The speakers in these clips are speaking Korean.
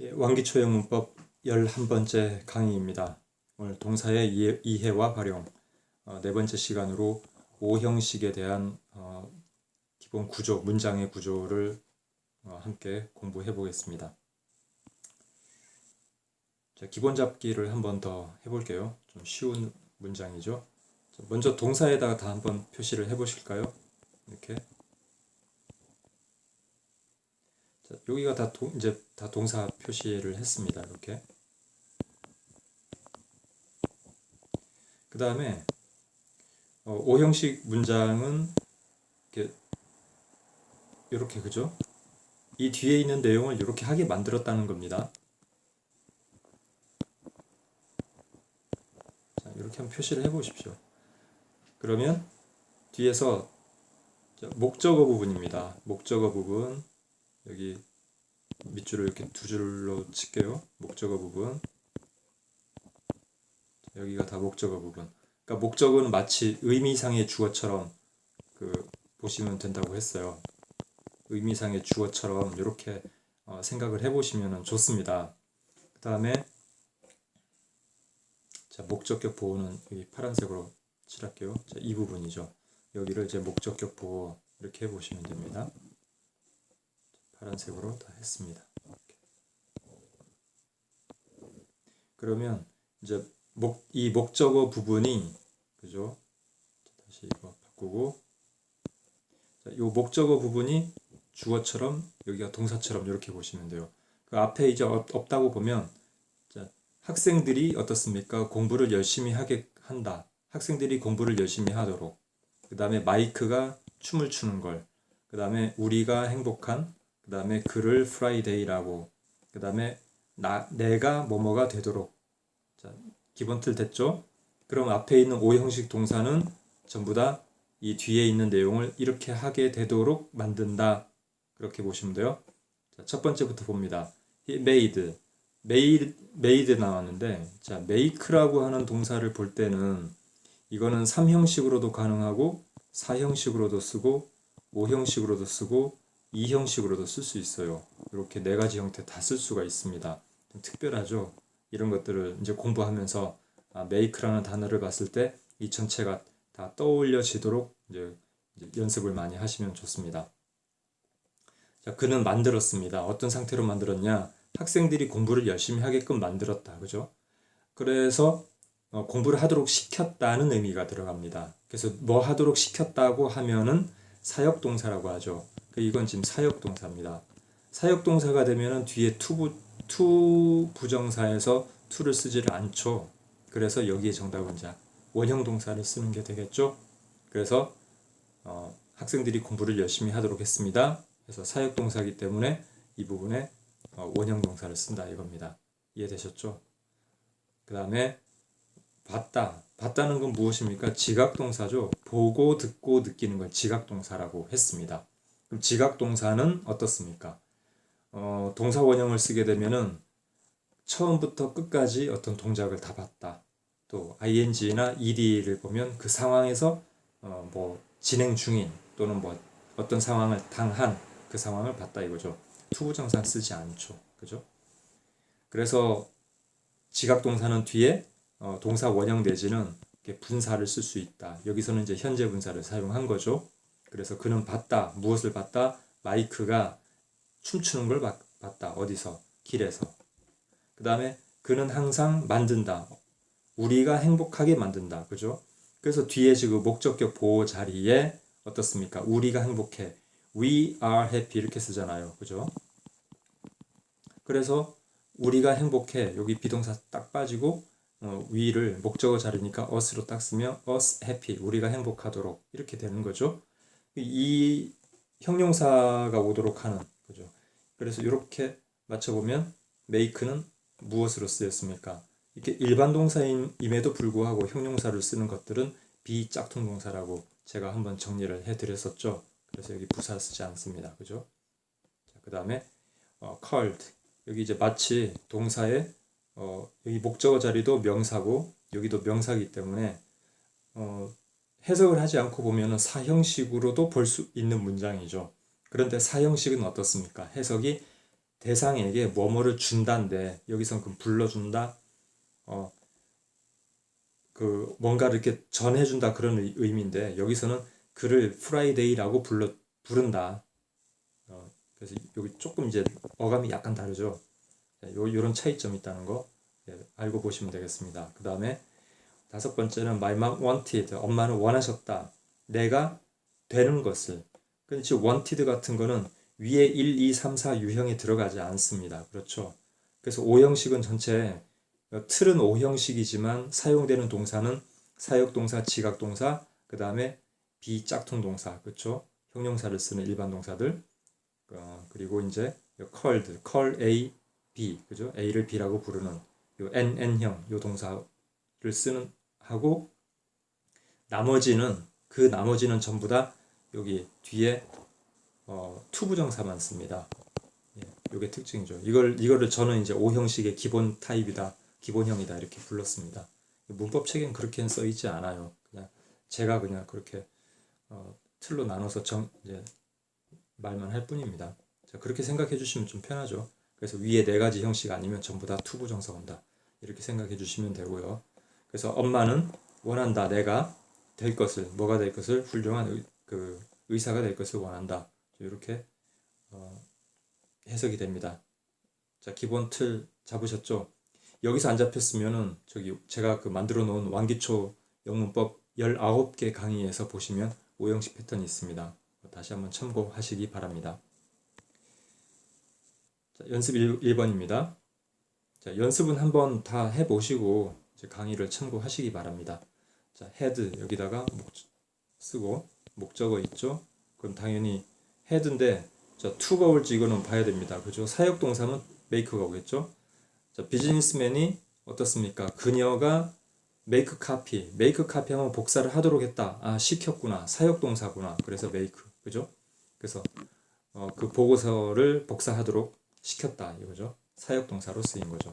예, 완기초형 문법 11번째 강의입니다. 오늘 동사의 이해, 이해와 활용 어, 네 번째 시간으로 오형식에 대한 어, 기본 구조, 문장의 구조를 어, 함께 공부해 보겠습니다. 자, 기본 잡기를 한번 더 해볼게요. 좀 쉬운 문장이죠. 자, 먼저 동사에다가 다 한번 표시를 해보실까요? 이렇게 자, 여기가 다 동, 이제 다 동사 표시를 했습니다. 이렇게. 그 다음에 어, 오형식 문장은 이렇게, 이렇게 그죠? 이 뒤에 있는 내용을 이렇게 하게 만들었다는 겁니다. 자, 이렇게 한번 표시를 해보십시오. 그러면 뒤에서 자, 목적어 부분입니다. 목적어 부분 여기 밑줄을 이렇게 두 줄로 칠게요. 목적어 부분. 여기가 다 목적어 부분. 그러니까 목적어는 마치 의미상의 주어처럼 그 보시면 된다고 했어요. 의미상의 주어처럼 이렇게 어, 생각을 해보시면 좋습니다. 그 다음에 자 목적격 보호는 여기 파란색으로 칠할게요. 자, 이 부분이죠. 여기를 이제 목적격 보호 이렇게 해보시면 됩니다. 파란색으로 다 했습니다. 그러면 이제 목, 이 목적어 부분이 그죠? 다시 이거 바꾸고 자, 이 목적어 부분이 주어처럼 여기가 동사처럼 이렇게 보시면 돼요. 그 앞에 이제 없, 없다고 보면 자, 학생들이 어떻습니까? 공부를 열심히 하게 한다. 학생들이 공부를 열심히 하도록. 그 다음에 마이크가 춤을 추는 걸. 그 다음에 우리가 행복한 그 다음에 그를 프라이데이라고 그 다음에 나 내가 뭐뭐가 되도록 자 기본 틀 됐죠? 그럼 앞에 있는 오 형식 동사는 전부 다 이 뒤에 있는 내용을 이렇게 하게 되도록 만든다 그렇게 보시면 돼요. 자, 첫 번째부터 봅니다. He made made made 나왔는데 자 make라고 하는 동사를 볼 때는 이거는 3형식으로도 가능하고 4형식으로도 쓰고 5형식으로도 쓰고 이 형식으로도 쓸 수 있어요. 이렇게 네 가지 형태 다 쓸 수가 있습니다. 좀 특별하죠. 이런 것들을 이제 공부하면서 아, make라는 단어를 봤을 때 이 전체가 다 떠올려지도록 이제, 이제 연습을 많이 하시면 좋습니다. 자, 그는 만들었습니다. 어떤 상태로 만들었냐? 학생들이 공부를 열심히 하게끔 만들었다. 그죠? 그래서 어, 공부를 하도록 시켰다는 의미가 들어갑니다. 그래서 뭐 하도록 시켰다고 하면은 사역동사라고 하죠. 그 이건 지금 사역동사입니다. 사역동사가 되면은 뒤에 투부 투 부정사에서 투를 쓰지를 않죠. 그래서 여기에 정답은 자 원형 동사를 쓰는 게 되겠죠. 그래서 어, 학생들이 공부를 열심히 하도록 했습니다. 그래서 사역동사이기 때문에 이 부분에 어, 원형 동사를 쓴다 이겁니다. 이해되셨죠? 그 다음에 봤다. 봤다는 건 무엇입니까? 지각동사죠. 보고 듣고 느끼는 걸 지각동사라고 했습니다. 그럼 지각 동사는 어떻습니까? 어, 동사 원형을 쓰게 되면은 처음부터 끝까지 어떤 동작을 다 봤다. 또 ing나 ed를 보면 그 상황에서 어, 뭐 진행 중인 또는 뭐 어떤 상황을 당한 그 상황을 봤다 이거죠. 투부정사 쓰지 않죠. 그죠? 그래서 지각 동사는 뒤에 어, 동사 원형 내지는 분사를 쓸 수 있다. 여기서는 이제 현재 분사를 사용한 거죠. 그래서 그는 봤다. 무엇을 봤다? 마이크가 춤추는 걸 봤, 봤다. 어디서? 길에서. 그 다음에 그는 항상 만든다. 우리가 행복하게 만든다. 그죠? 그래서 뒤에 지금 목적격 보호 자리에 어떻습니까? 우리가 행복해. We are happy 이렇게 쓰잖아요. 그죠? 그래서 우리가 행복해. 여기 비동사 딱 빠지고 어, we를 목적어 자리니까 us로 딱 쓰면 us happy. 우리가 행복하도록 이렇게 되는 거죠. 이 형용사가 오도록 하는 거죠. 그래서 이렇게 맞춰보면 make는 무엇으로 쓰였습니까? 이렇게 일반 동사임에도 불구하고 형용사를 쓰는 것들은 비짝퉁 동사라고 제가 한번 정리를 해드렸었죠. 그래서 여기 부사 쓰지 않습니다. 그죠? 그 다음에 어, called 여기 이제 마치 동사의 어, 여기 목적어 자리도 명사고 여기도 명사이기 때문에 어, 해석을 하지 않고 보면 사형식으로도 볼 수 있는 문장이죠. 그런데 사형식은 어떻습니까? 해석이 대상에게 뭐뭐를 준다인데 여기선 그 불러준다 어 그 뭔가를 이렇게 전해준다 그런 의- 의미인데 여기서는 그를 프라이데이라고 불러 부른다 어 그래서 여기 조금 이제 어감이 약간 다르죠 네, 요 요런 차이점이 있다는 거 예, 알고 보시면 되겠습니다 그 다음에 다섯 번째는 my mom wanted 엄마는 원하셨다 내가 되는 것을 근데 지금 wanted 같은 거는 위에 1, 2, 3, 4 유형에 들어가지 않습니다. 그렇죠? 그래서 5형식은 전체 어, 틀은 5형식이지만 사용되는 동사는 사역동사, 지각동사, 그 다음에 비짝퉁 동사, 그렇죠? 형용사를 쓰는 일반 동사들, 어, 그리고 이제 요 called, call A, B, 그죠? A를 B라고 부르는 요 N, N형 요 동사를 쓰는 하고 나머지는 그 나머지는 전부 다 여기 뒤에 어, 투부정사만 씁니다. 예, 요게 특징이죠. 이걸 이거를 저는 이제 5형식의 기본 타입이다, 기본형이다 이렇게 불렀습니다. 문법 책엔 그렇게는 써 있지 않아요. 그냥 제가 그냥 그렇게 어, 틀로 나눠서 정 이제 말만 할 뿐입니다. 자, 그렇게 생각해 주시면 좀 편하죠. 그래서 위에 네 가지 형식 아니면 전부 다 투부정사 온다. 이렇게 생각해 주시면 되고요. 그래서 엄마는 원한다. 내가 될 것을 뭐가 될 것을 훌륭한 의, 그 의사가 될 것을 원한다. 이렇게 어, 해석이 됩니다. 자 기본 틀 잡으셨죠? 여기서 안 잡혔으면은 저기 제가 그 만들어 놓은 왕기초 영문법 19개 강의에서 보시면 오형식 패턴이 있습니다. 다시 한번 참고하시기 바랍니다. 자, 연습 1, 번입니다 자, 연습은 한번 다 해보시고 이 제 강의를 참고하시기 바랍니다. 자, 헤드 여기다가 목 쓰고 목적어 있죠? 그럼 당연히 헤드인데 자, 투가 올지 이거는 봐야 됩니다. 그죠? 사역 동사는 메이크가 오겠죠? 자, 비즈니스맨이 어떻습니까? 그녀가 메이크 카피, 메이크 카피 하면 복사를 하도록 했다. 아, 시켰구나. 사역 동사구나. 그래서 메이크. 그죠? 그래서 어, 그 보고서를 복사하도록 시켰다. 이거죠. 사역 동사로 쓰인 거죠.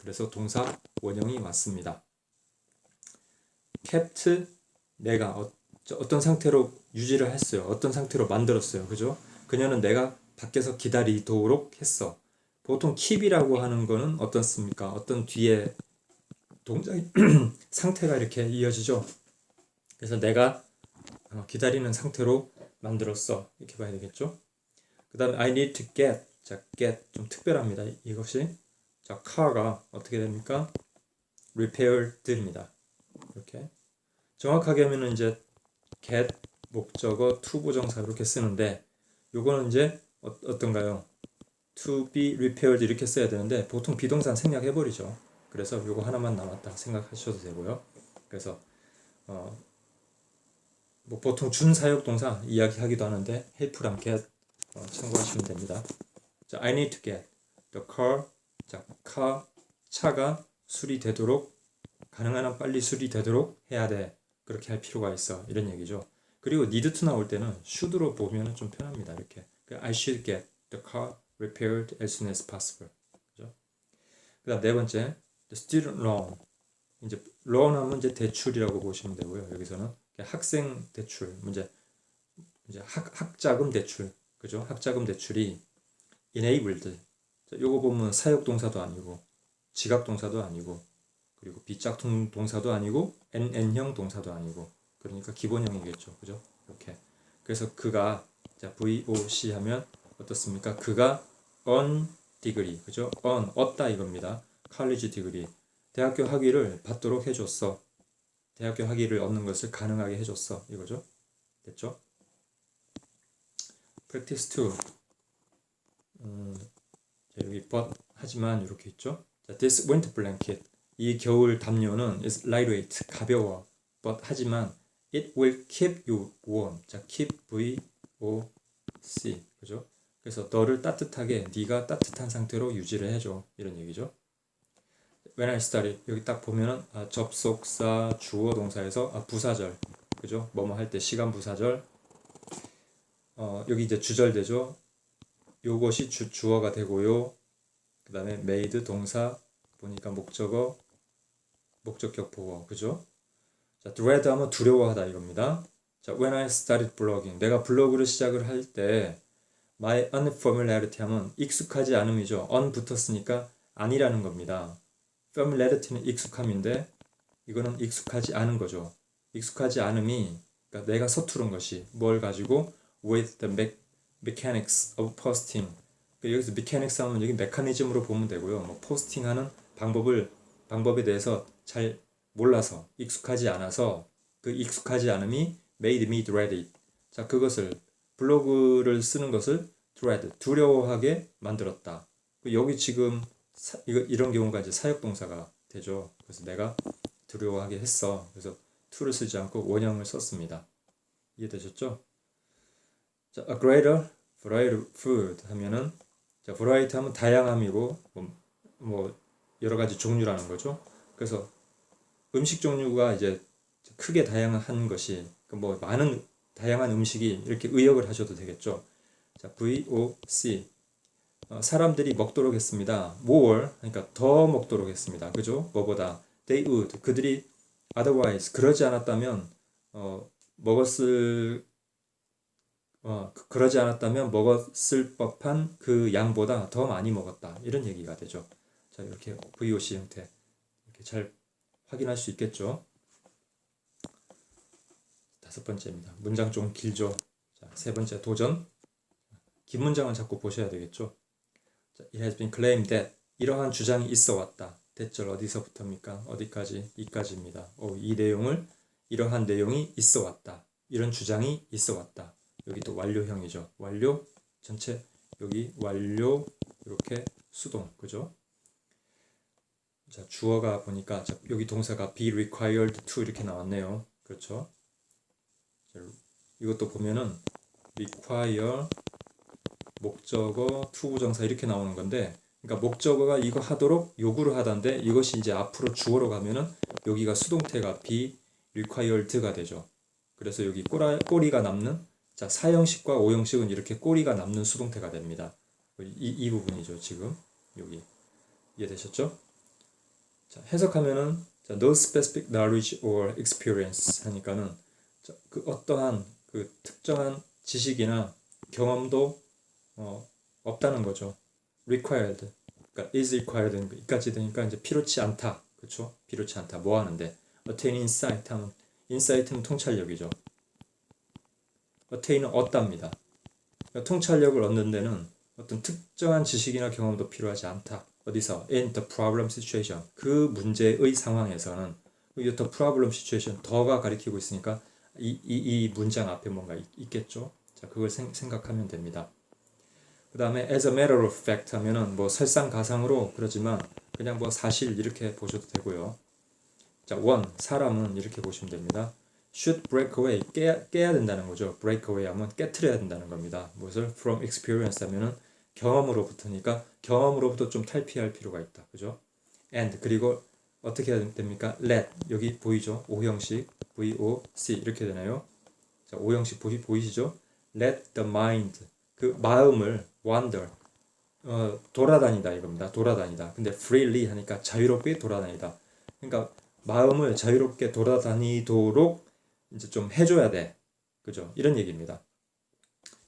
그래서 동사 원형이 맞습니다. kept 내가 어, 어떤 상태로 유지를 했어요. 어떤 상태로 만들었어요. 그죠? 그녀는 내가 밖에서 기다리도록 했어. 보통 keep이라고 하는 거는 어떻습니까? 어떤 뒤에 동작이 상태가 이렇게 이어지죠. 그래서 내가 어, 기다리는 상태로 만들었어. 이렇게 봐야 되겠죠? 그 다음에 I need to get. 자, get 좀 특별합니다. 이것이 자, car가 어떻게 됩니까? repaired입니다. 이렇게 정확하게 하면은 이제 get 목적어 to 부정사 이렇게 쓰는데 요거는 이제 어, 어떤가요? to be repaired 이렇게 써야 되는데 보통 비동사 생략해 버리죠. 그래서 요거 하나만 남았다 생각하셔도 되고요. 그래서 어, 뭐 보통 준사역 동사 이야기하기도 하는데 help랑 get 어, 참고하시면 됩니다. 자, I need to get the car. 자, car 차가 수리되도록 가능한 한 빨리 수리되도록 해야 돼. 그렇게 할 필요가 있어. 이런 얘기죠. 그리고 need to 나올 때는 should로 보면 좀 편합니다. 이렇게. 그 I should get the car repaired as soon as possible. 그죠? 그 다음 네 번째, the student loan. 이제 loan 하면 이제 대출이라고 보시면 되고요. 여기서는 학생 대출, 문제 이제 학 학자금 대출, 그죠? 학자금 대출이 enabled. 자, 요거 보면 사역 동사도 아니고 지각 동사도 아니고 그리고 비짝퉁 동사도 아니고 NN형 동사도 아니고 그러니까 기본형이겠죠. 그죠? 이렇게. 그래서 그가 자 VOC 하면 어떻습니까? 그가 on degree. 그죠? on 얻다 이겁니다. college degree. 대학교 학위를 받도록 해 줬어. 대학교 학위를 얻는 것을 가능하게 해 줬어. 이거죠? 됐죠? practice 2. 음, 자, 여기 but 하지만 이렇게 있죠. 자, this winter blanket 이 겨울 담요는 is lightweight 가벼워. but 하지만 it will keep you warm. 자, keep V O C 그죠? 그래서 너를 따뜻하게 네가 따뜻한 상태로 유지를 해줘 이런 얘기죠. When I started 여기 딱 보면은 아, 접속사 주어 동사에서 아, 부사절 그죠? 뭐뭐 할 때 시간 부사절 어, 여기 이제 주절되죠. 요것이 주, 주어가 되고요. 그 다음에 made 동사 보니까 목적어 목적 격 보어 그죠? 자 dread 하면 두려워하다 이겁니다. 자 when I started blogging 내가 블로그를 시작을 할 때 my unfamiliarity 하면 익숙하지 않음이죠. on 붙었으니까 아니라는 겁니다. familiarity는 익숙함인데 이거는 익숙하지 않은 거죠. 익숙하지 않음이 그러니까 내가 서투른 것이 뭘 가지고 with the mechanics of posting 그러니까 여기서 mechanics 하면 여기 메커니즘으로 보면 되고요. 뭐 포스팅하는 방법을 방법에 대해서 잘 몰라서 익숙하지 않아서 그 익숙하지 않음이 made me dread it. 자 그것을 블로그를 쓰는 것을 dread 두려워하게 만들었다. 그 여기 지금 사, 이거 이런 경우가 이제 사역 동사가 되죠. 그래서 내가 두려워하게 했어. 그래서 to를 쓰지 않고 원형을 썼습니다. 이해되셨죠? 자, a greater variety of food 하면은 자, variety 하면 다양함이고 뭐, 뭐 여러 가지 종류라는 거죠. 그래서 음식 종류가 이제 크게 다양한 것이 그뭐 많은 다양한 음식이 이렇게 의역을 하셔도 되겠죠. 자, VOC 어, 사람들이 먹도록 했습니다. more 그러니까 더 먹도록 했습니다. 그죠? 뭐보다 they would 그들이 otherwise 그러지 않았다면 어, 먹었을 어, 그- 그러지 않았다면 먹었을 법한 그 양보다 더 많이 먹었다. 이런 얘기가 되죠. 자, 이렇게 VOC 형태 이렇게 잘 확인할 수 있겠죠. 다섯 번째입니다. 문장 좀 길죠. 자, 세 번째 도전. 긴 문장은 자꾸 보셔야 되겠죠. 자, it has been claimed that 이러한 주장이 있어 왔다. 대절 어디서부터입니까? 어디까지? 이까지입니다. 어, 이 내용을 이러한 내용이 있어 왔다. 이런 주장이 있어 왔다. 여기 또 완료형이죠. 완료 전체 여기 완료 이렇게 수동 그죠? 자 주어가 보니까 자, 여기 동사가 be required to 이렇게 나왔네요. 그렇죠? 자, 이것도 보면은 require 목적어 to 부정사 이렇게 나오는 건데 그러니까 목적어가 이거 하도록 요구를 하던데 이것이 이제 앞으로 주어로 가면은 여기가 수동태가 be required가 되죠. 그래서 여기 꼬라, 꼬리가 남는 자 사형식과 오형식은 이렇게 꼬리가 남는 수동태가 됩니다. 이, 이 부분이죠 지금 여기 이해되셨죠? 자 해석하면은 자, no specific knowledge or experience 하니까는 자, 그 어떠한 그 특정한 지식이나 경험도 어, 없다는 거죠. required 그러니까 is required 이까지 되니까 이제 필요치 않다 그렇죠? 필요치 않다 뭐 하는데 attain insight 하면 insight는 통찰력이죠. Attain은 얻답니다. 그러니까 통찰력을 얻는 데는 어떤 특정한 지식이나 경험도 필요하지 않다. 어디서 in the problem situation 그 문제의 상황에서는 이 the problem situation 더가 가리키고 있으니까 이, 이, 이 문장 앞에 뭔가 있, 있겠죠. 자 그걸 생, 생각하면 됩니다. 그 다음에 as a matter of fact 하면은 뭐 설상가상으로 그러지만 그냥 뭐 사실 이렇게 보셔도 되고요. 자, one 사람은 이렇게 보시면 됩니다. Should break away 깨야, 깨야 된다는 거죠. break away 하면 깨트려야 된다는 겁니다. 무엇을 from experience 하면은 경험으로부터니까 경험으로부터 좀 탈피할 필요가 있다. 그죠? and 그리고 어떻게 해야 됩니까? let 여기 보이죠? 오형식 V O C 이렇게 되나요? 자, 오형식 보이, 보이시죠? let the mind 그 마음을 wander 어, 돌아다니다 이겁니다. 돌아다니다. 근데 freely 하니까 자유롭게 돌아다니다. 그러니까 마음을 자유롭게 돌아다니도록 이제 좀 해줘야 돼. 그죠? 이런 얘기입니다.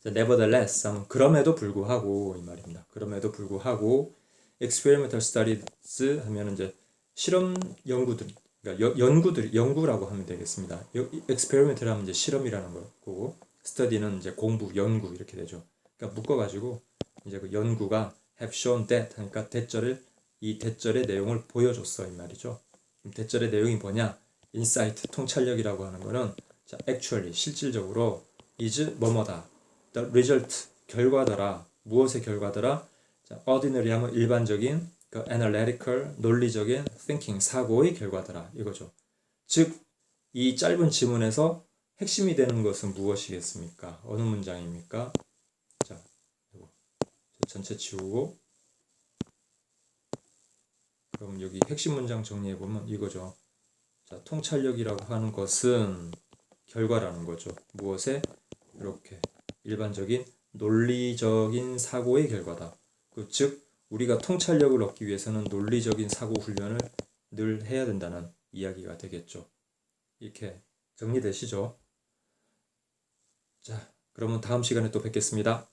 자, nevertheless 그럼에도 불구하고 이 말입니다. 그럼에도 불구하고 experimental studies 하면 이제 실험 연구들 그러니까 여, 연구들 연구라고 하면 되겠습니다. experimental 하면 이제 실험이라는 거고 study는 이제 공부 연구 이렇게 되죠. 그러니까 묶어 가지고 이제 그 연구가 have shown that 하니까 대절을 이 대절의 내용을 보여줬어 이 말이죠. 대절의 내용이 뭐냐? Insight 통찰력이라고 하는 거는 자 actually 실질적으로 is 뭐뭐다. the result 결과더라. 무엇의 결과더라? 자 ordinary 하면 일반적인 그 analytical 논리적인 thinking 사고의 결과더라 이거죠. 즉 이 짧은 지문에서 핵심이 되는 것은 무엇이겠습니까? 어느 문장입니까? 자, 전체 지우고 그럼 여기 핵심 문장 정리해 보면 이거죠. 자, 통찰력이라고 하는 것은 결과라는 거죠. 무엇에 이렇게 일반적인 논리적인 사고의 결과다. 그 즉 우리가 통찰력을 얻기 위해서는 논리적인 사고 훈련을 늘 해야 된다는 이야기가 되겠죠. 이렇게 정리되시죠? 자, 그러면 다음 시간에 또 뵙겠습니다.